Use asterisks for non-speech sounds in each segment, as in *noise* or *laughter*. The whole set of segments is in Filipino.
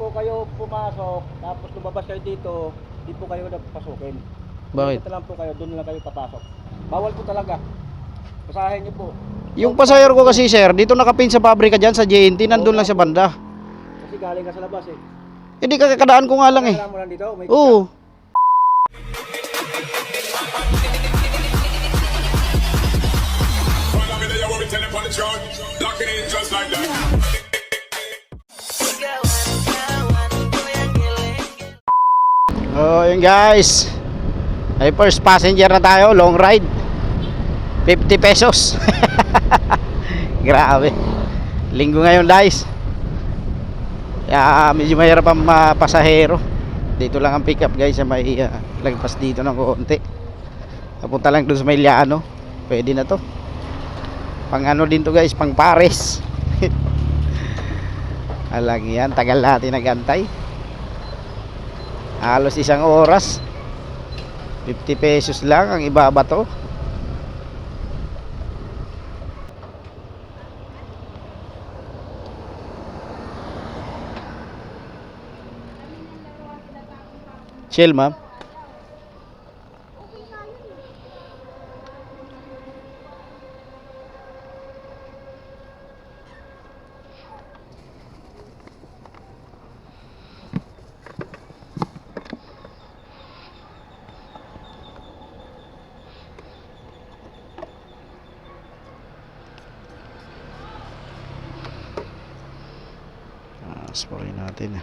po kayo pumasok, tapos lumabas kayo dito, di po kayo napapasukin. Bakit? Dito lang po kayo, doon lang kayo papasok. Bawal po talaga. Basahin niyo po. Yung pasahero ko kasi sir, dito nakapin sa pabrika dyan sa JNT, nandun lang sa banda. Kasi galing ka sa labas eh. Hindi kakadaan ko nga lang eh. Kailangan mo lang dito, may Oo. Tell on the. Lock it in just like that. Yun guys. Ay first passenger na tayo, long ride. 50 pesos. *laughs* Grabe. Linggo ngayon, guys. Kaya medyo mahirap ang pasahero. Dito lang ang pick up guys sa may uh, lagpas dito ng konti. Napunta lang doon sa may Liano. Pwede na to. Pang ano din to guys, pang Pares. *laughs* Alang yan, tagal natin nagantay. Halos isang oras. 50 pesos lang ang ibaba to. Chill, ma'am. Ah, sporin natin.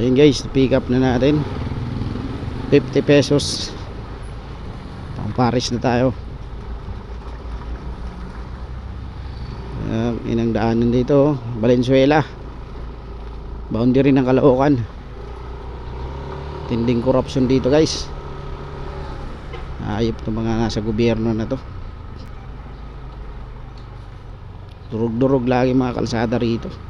Oh, yun guys, pick up na natin. 50 pesos. Pang Paris na tayo. Uh, inang daanan dito, Valenzuela. Boundary ng Caloocan. Tinding corruption dito guys. Ayop ng mga nasa gobyerno na to. Durug-durug lagi mga kalsada rito.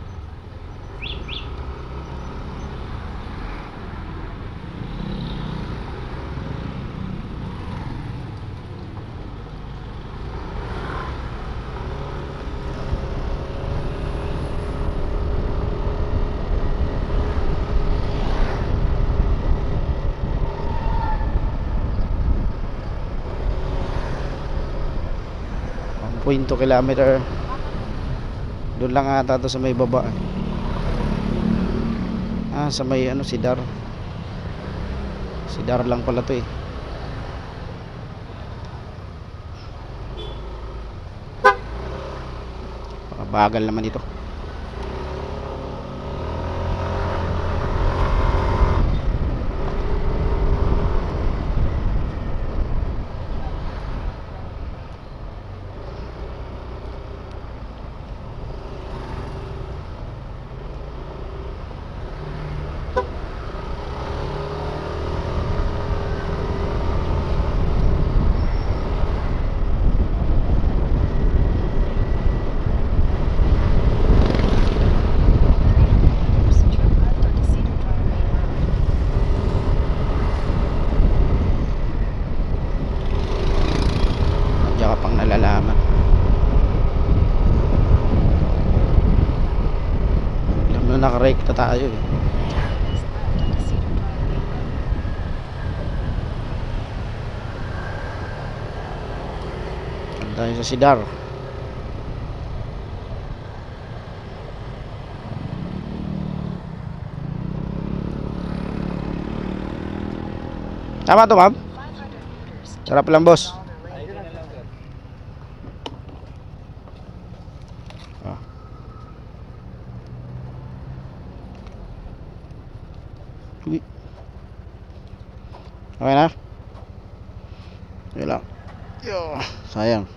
Point 2 kilometer. Doon lang ata to sa may baba. Ah sa may ano Sidar Sidar lang pala to eh. Bagal naman ito nakarekta tayo eh. Tayo sa Sidar. Tama to ma'am? 500 meters. Sarap lang boss. Alder Lane. Ah. Uy. Okay na? Okay lang. Yo, sayang.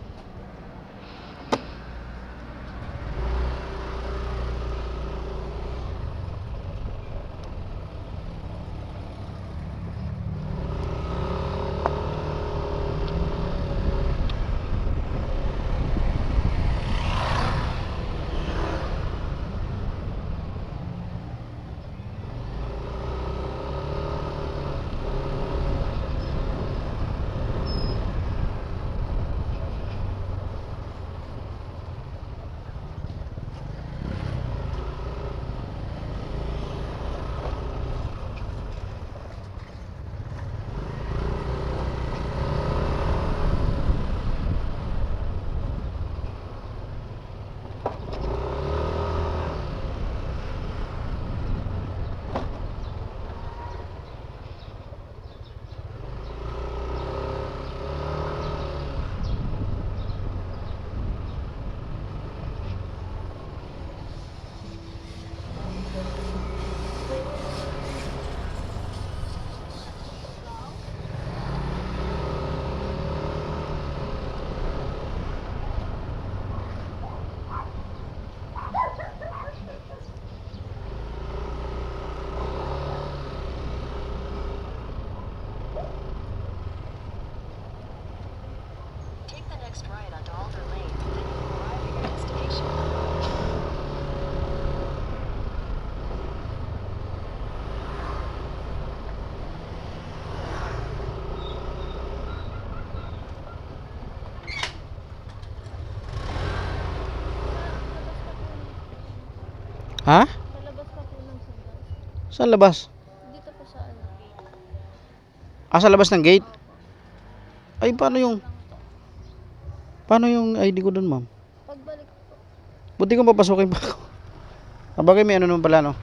Take the next right onto Alder Lane, then you will arrive at your destination. Ha? Palabas pa po ng sandal. Saan labas? Dito po sa ano, gate. Ah, sa labas ng gate? Ay, paano yung... Paano yung ID ko dun, ma'am? Pagbalik po. Buti ko papasukin pa ako. *laughs* Ah, bagay may ano naman pala, no?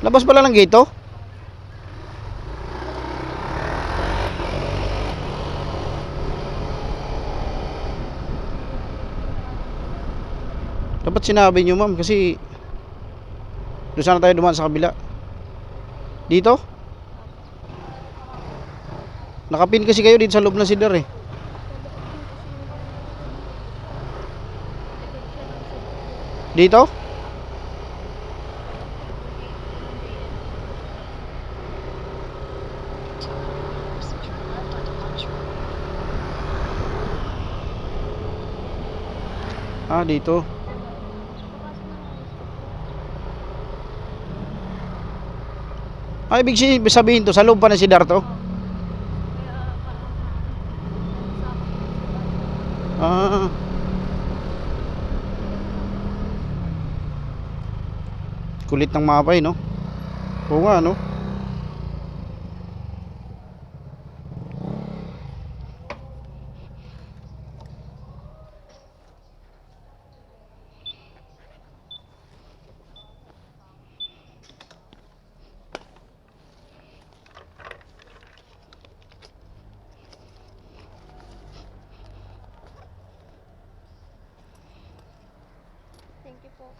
Labas pala ng gate, oh? Dapat sinabi nyo, ma'am, kasi doon sana tayo dumaan sa kabila. Dito? Nakapin kasi kayo dito sa loob ng sidar, eh. Dito? Ah, dito. Ay, ibig si- sabihin to, sa loob pa na si Darto? Ah. Kulit ng mapay, no? Oo nga, no? Thank you po.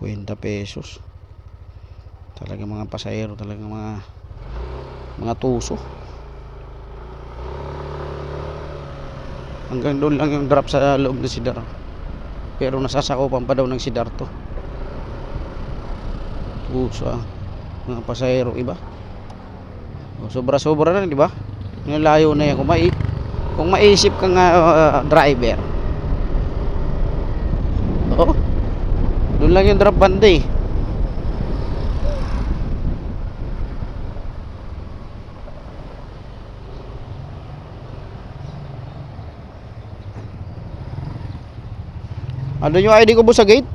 Kwenta pesos. Talaga mga pasahero, talaga mga mga tuso. Hanggang doon lang yung drop sa loob ng sidar. Pero nasasakupan pa daw ng sidar to. Tuso ah. Mga pasahero iba. O, Sobra-sobra na, di ba? Layo na yan. Kung, mai kung maisip kang ah, driver. Oo. Doon lang yung drop banda eh. Ano yung ID ko po sa gate?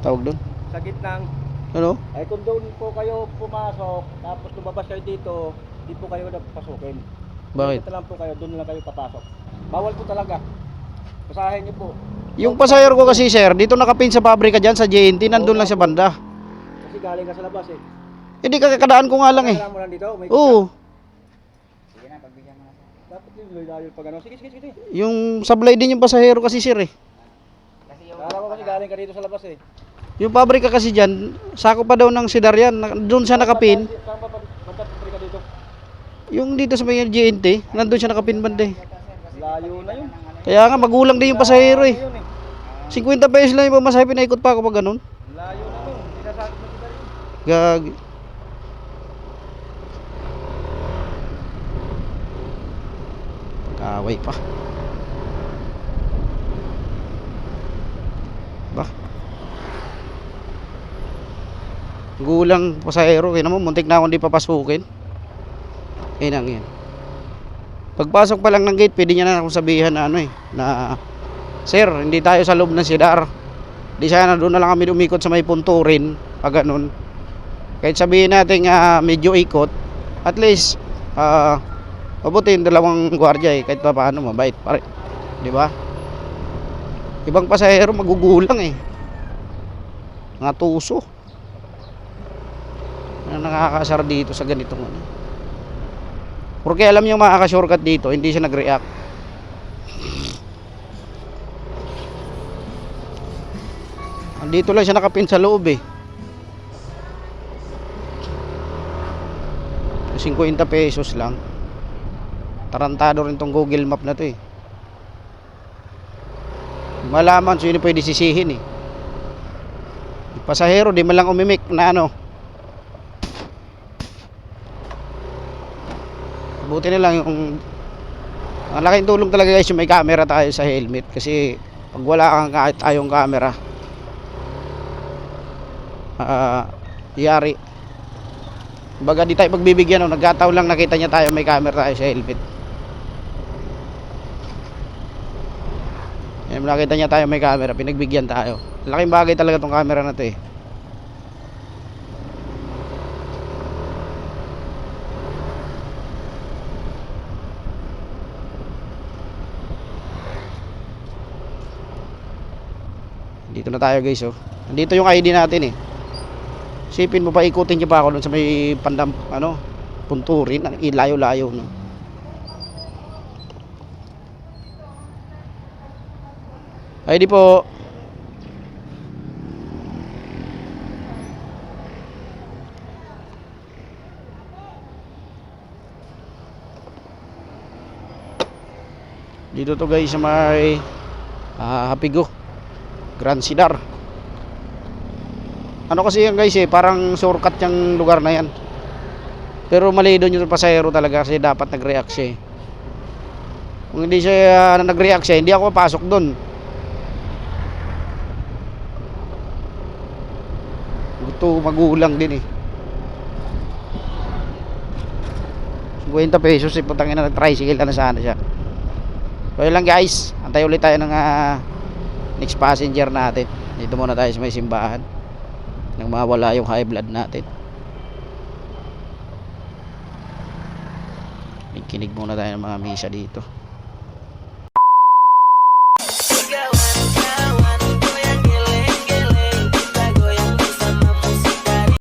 Tawag doon. Sa gitnang, Ano? ay kung doon po kayo pumasok, tapos lumabas kayo dito, di po kayo napapasukin. Bakit? Dito lang po kayo, doon lang kayo papasok. Bawal po talaga. Basahin niyo po. Yung pasahero ko kasi sir, dito nakapin sa pabrika dyan sa JNT, nandun lang sa banda. Kasi galing ka sa labas eh. Hindi kakadaan ko nga lang eh. Kailangan mo lang dito, may Oo, Dapat yung layo pag ano. Sige, sige, sige. yung sablay din yung pasahero kasi sir eh. Kala mo kasi galing ka dito sa labas eh. Yung pabrika kasi dyan, sako pa daw ng sidar yan, na- doon siya nakapin. Saan ba banda ka dito? Yung dito sa may JNT, nandun siya nakapin banda eh. Layo na yun. Kaya nga magulang din yung pasahero eh. Layo eh. 50 pesos lang yung pamasahe, pinaikot pa ako pag ganun. Layo na nun. Sinasabi mo kita rin. Gag... Kaaway pa. Ba? Gulang pasahero, kaya naman muntik na akong di papasukin. Yan ang yan. Pagpasok pa lang ng gate, pwede niya na akong sabihan na ano eh, na Sir, hindi tayo sa loob ng sidar. Di sana doon na lang kami umikot sa may punturin, pag ganun. Kahit sabihin natin nga medyo ikot, at least ah mabuti yung dalawang gwardiya eh, kahit pa paano mabait pare. Di ba? Ibang pasahero magugulang eh. Mga tuso. Ano nakakasar dito sa ganitong ano. Porque alam niyo makaka-shortcut dito, hindi siya nag-react. Andito lang siya nakapin sa loob eh. 50 pesos lang. Tarantado rin tong Google Map na to eh. Malaman sino pwede sisihin eh. Pasahero, di man lang umimik na ano. Buti na lang yung ang laking tulong talaga guys yung may camera tayo sa helmet kasi pag wala kang kahit tayong camera ah yari Baga di tayo pagbibigyan no, nagkataon lang nakita niya tayo may camera tayo sa helmet. Yan, nakita niya tayo may camera, pinagbigyan tayo. Laking bagay talaga tong camera na to eh. Dito na tayo guys oh. Nandito yung ID natin eh. Sipin mo pa ikutin niyo pa ako dun sa may pandam ano, punturin, ilayo-layo no. Ay di po. Dito to guys sa may ah, Hapigo. Grand Sidar. Ano kasi yan guys eh, parang shortcut yung lugar na yan. Pero mali doon yung pasahero talaga kasi dapat nag-react siya eh. Kung hindi siya uh, nag-react siya, hindi ako papasok doon. Gusto magulang din eh. 50 pesos eh, putangin na nag-tricycle na sana siya. So yun lang guys, antay ulit tayo ng ah, next passenger natin. Dito muna tayo sa may simbahan nang mawala yung high blood natin. May kinig muna tayo ng mga misa dito